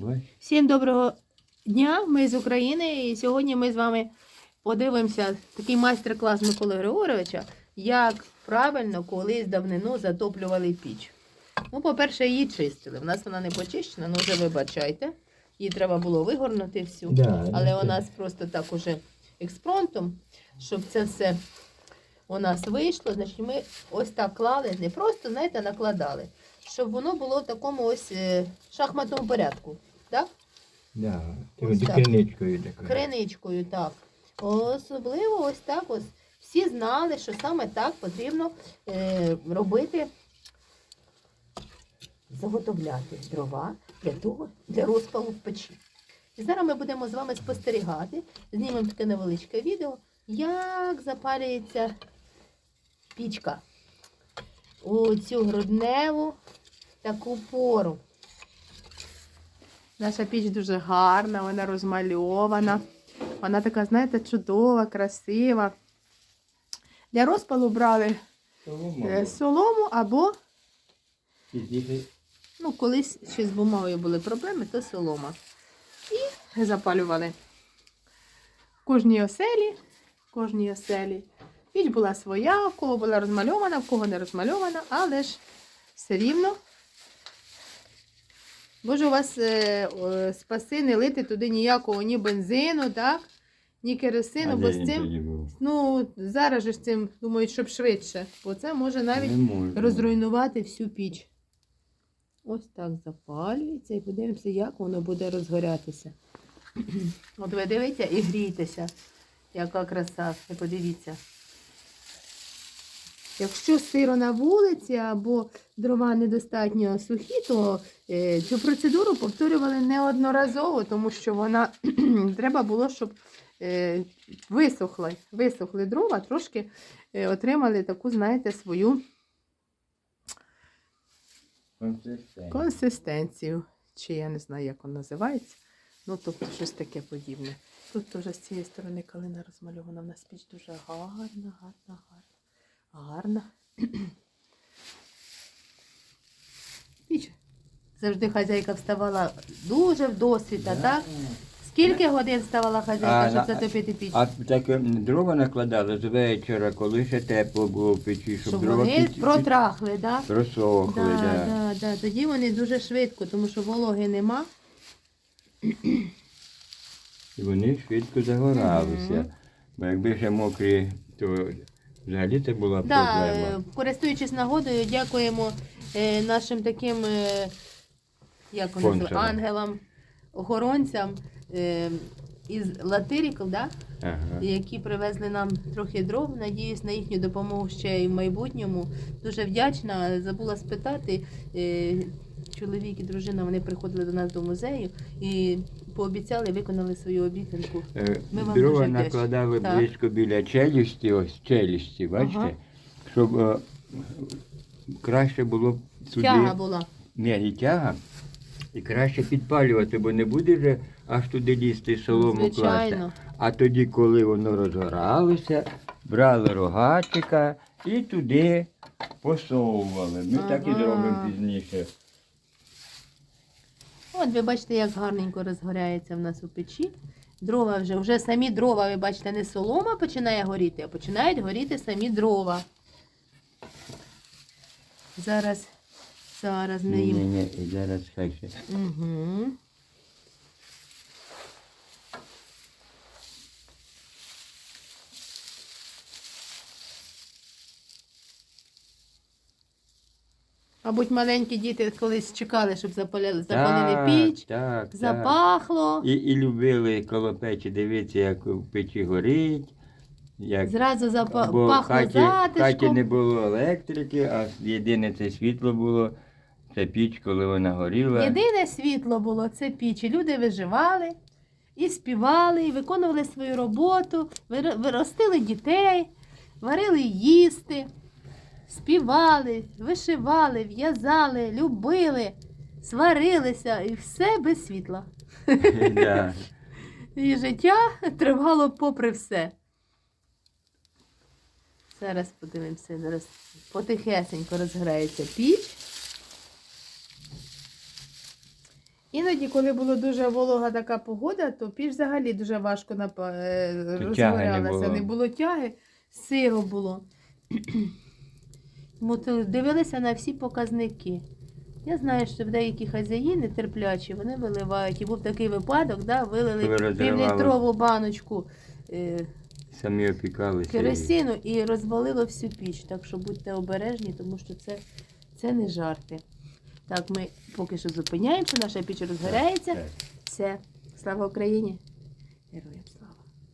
Ой. Всім доброго дня! Ми з України і сьогодні ми з вами подивимося такий майстер-клас Миколи Григоровича, як правильно колись давнину затоплювали піч. Ну, по-перше, її чистили. У нас вона не почищена, ну вже вибачайте. Її треба було вигорнути всю. Да, Але у нас просто так уже експронтом, щоб це все у нас вийшло. Значить, ми ось так клали, не просто, знаєте, накладали, щоб воно було в такому ось е, шахматному порядку. Так? Да. Ось так. криничкою такою. Криничкою, так. Особливо ось так ось. Всі знали, що саме так потрібно е, робити, заготовляти дрова для того, для розпалу в печі. І зараз ми будемо з вами спостерігати, знімемо таке невеличке відео, як запалюється пічка у цю грудневу таку пору. Наша піч дуже гарна, вона розмальована. Вона така, знаєте, чудова, красива. Для розпалу брали е, солому або, ну, колись ще з бумагою були проблеми, то солома. І запалювали. В кожній оселі, в кожній оселі. Піч була своя, в кого була розмальована, в кого не розмальована, але ж все рівно Боже, у вас е, спаси не лити туди ніякого ні бензину, так? Ні керосину, бо з цим, ну, зараз же з цим думають, щоб швидше, бо це може навіть розруйнувати всю піч. Ось так запалюється і подивимося, як воно буде розгорятися. От ви дивіться і грійтеся, яка краса, подивіться. Якщо сиро на вулиці або дрова недостатньо сухі, то е, цю процедуру повторювали неодноразово, тому що вона треба було, щоб е, висохли, висохли дрова, трошки е, отримали таку, знаєте, свою консистенцію. Чи я не знаю, як воно називається. Ну, тобто щось таке подібне. Тут теж з цієї сторони калина розмальована. В нас піч дуже гарна, гарна, гарна. Гарна. Піч. Завжди хазяйка вставала дуже в досвіта, так? Скільки годин вставала хазяйка, щоб затопити піч? А так дрова накладали з вечора, коли ще тепло було в печі, щоб, Щоб дрова вони піч- протрахли, так? Да? просохли. Да, Да, да, да. Тоді вони дуже швидко, тому що вологи нема. І вони швидко загоралися. Бо якби ще мокрі, то взагалі це була Да, проблема. е, користуючись нагодою, дякуємо е, нашим таким е, як вони називають, Спонсорам. ангелам, охоронцям е, із Латиріків, да? Ага. які привезли нам трохи дров. Надіюсь на їхню допомогу ще й в майбутньому. Дуже вдячна. Забула спитати. е, Чоловік і дружина вони приходили до нас до музею і пообіцяли, виконали свою обіцянку. Е, Ми вам Дрова дуже вдячні. накладали Так. близько біля челюсті, ось челюсті, бачите? Ага. Щоб е, краще було туди. Тяга була. Ні, і тяга. І краще підпалювати, бо не буде вже аж туди лізти солому класти. Звичайно. А тоді, коли воно розгоралося, брали рогатика і туди посовували. Ми так і Ага. зробимо пізніше. От ви бачите, як гарненько розгоряється в нас у печі. Дрова вже, вже самі дрова, ви бачите, не солома починає горіти, а починають горіти самі дрова. Зараз, зараз ми Ні, ні, ні, зараз хай ще. Угу. Мабуть, маленькі діти колись чекали, щоб запалили, запалили Так, піч, так, так. запахло. І, і любили коло печі дивитися, як в печі горить. Як... Зразу запахло в хаті, в хаті не було електрики, а єдине це світло було. Це піч, коли вона горіла. Єдине світло було це піч. І Люди виживали і співали, і виконували свою роботу, вир- виростили дітей, варили їсти, співали, вишивали, в'язали, любили, сварилися і все без світла. І життя тривало попри все. Зараз подивимося, зараз потихесенько розграється піч. Іноді, коли була дуже волога така погода, то піч взагалі дуже важко напа... е, То тяги не розгорялася. Не було тяги, сиро було. Дивилися на всі показники. Я знаю, що в деякі хазяїни терплячі, вони виливають. І був такий випадок, да, вилили півлітрову баночку е, Самі опікалися. керосину і розвалило всю піч. Так що будьте обережні, тому що це, це не жарти. Так, ми поки що зупиняємося, наша піч розгорається. Все. Слава Україні! Героям!